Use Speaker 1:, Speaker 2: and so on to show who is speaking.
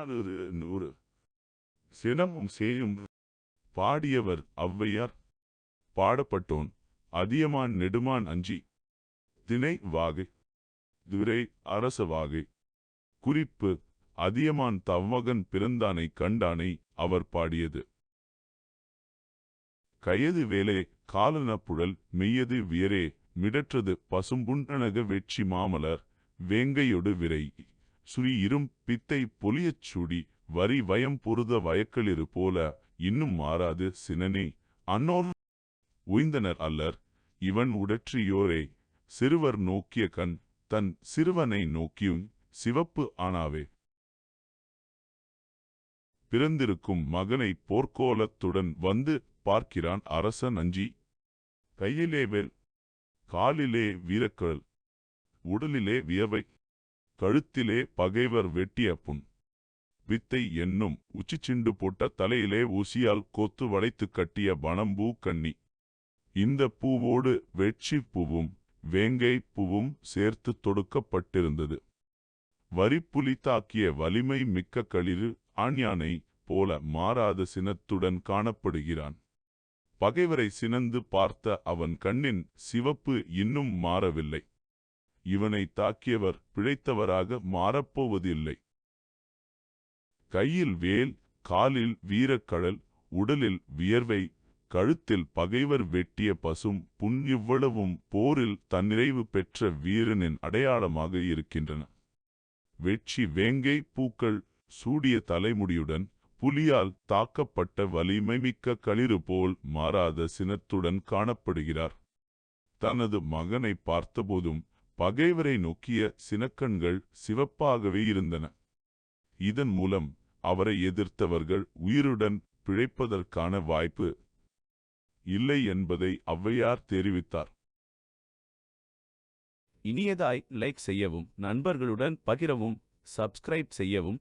Speaker 1: புறநானூறு நூறு. சினமும் சேயும் பாடியவர் ஔவையார். பாடப்பட்டோன் அதியமான் நெடுமான் அஞ்சி. திணை வாகை. துரை அரச வாகை. குறிப்பு அதியமான் தம்மகன் பிறந்தானை கண்டானை அவர் பாடியது. கையது வேலே காலன புழல் மெய்யது வியரே மிடற்றது பசும்புண்டனக வெற்றி மாமலர் வேங்கையொடு விரை. சுரி இரும் பித்தை பொலியச் சுடி வரி வயம் பொருத வயக்களிரு போல இன்னும் மாறாது சினனே. அன்னோர் உய்ந்தனர் அல்லர் இவன் உடற்றியோரே. சிறுவர் நோக்கிய கண் தன் சிறுவனை நோக்கியும் சிவப்பு ஆனாவே. பிறந்திருக்கும் மகனை போர்க்கோலத்துடன் வந்து பார்க்கிறான் அரசன் அஞ்சி கையிலே வேல் காலிலே வீரக்கல் உடலிலே வியவை. கழுத்திலே பகைவர் வெட்டிய புண். வித்தை என்னும் உச்சிச்சிண்டு போட்ட தலையிலே ஊசியால் கோத்து வளைத்து கட்டிய பணம்பூ கண்ணி. இந்த பூவோடு வெட்சி பூவும் வேங்கை பூவும் சேர்த்து தொடுக்கப்பட்டிருந்தது. வரிப்புலி தாக்கிய வலிமை மிக்க களிறு ஆண்யானை போல மாறாத சினத்துடன் காணப்படுகிறான். பகைவரை சினந்து பார்த்த அவன் கண்ணின் சிவப்பு இன்னும் மாறவில்லை. இவனை தாக்கியவர் பிழைத்தவராக மாறப்போவதில்லை. கையில் வேல் காலில் வீரக்கடல் உடலில் வியர்வை கழுத்தில் பகைவர் வெட்டிய பசும் புண் இவ்வளவும் போரில் தன்னிறைவு பெற்ற வீரனின் அடையாளமாக இருக்கின்றன. வெற்றி வேங்கை பூக்கள் சூடிய தலைமுடியுடன் புலியால் தாக்கப்பட்ட வலிமைமிக்க களிறு போல் மாறாத சினத்துடன் காணப்படுகிறார். தனது மகனை பார்த்தபோதும் பகைவரை நோக்கிய சினக்கண்கள் சிவப்பாகவே இருந்தன. இதன் மூலம் அவரை எதிர்த்தவர்கள் உயிருடன் பிழைப்பதற்கான வாய்ப்பு இல்லை என்பதை ஔவையார் தெரிவித்தார்.
Speaker 2: இனியதாய் லைக் செய்யவும் நண்பர்களுடன் பகிரவும் சப்ஸ்கிரைப் செய்யவும்.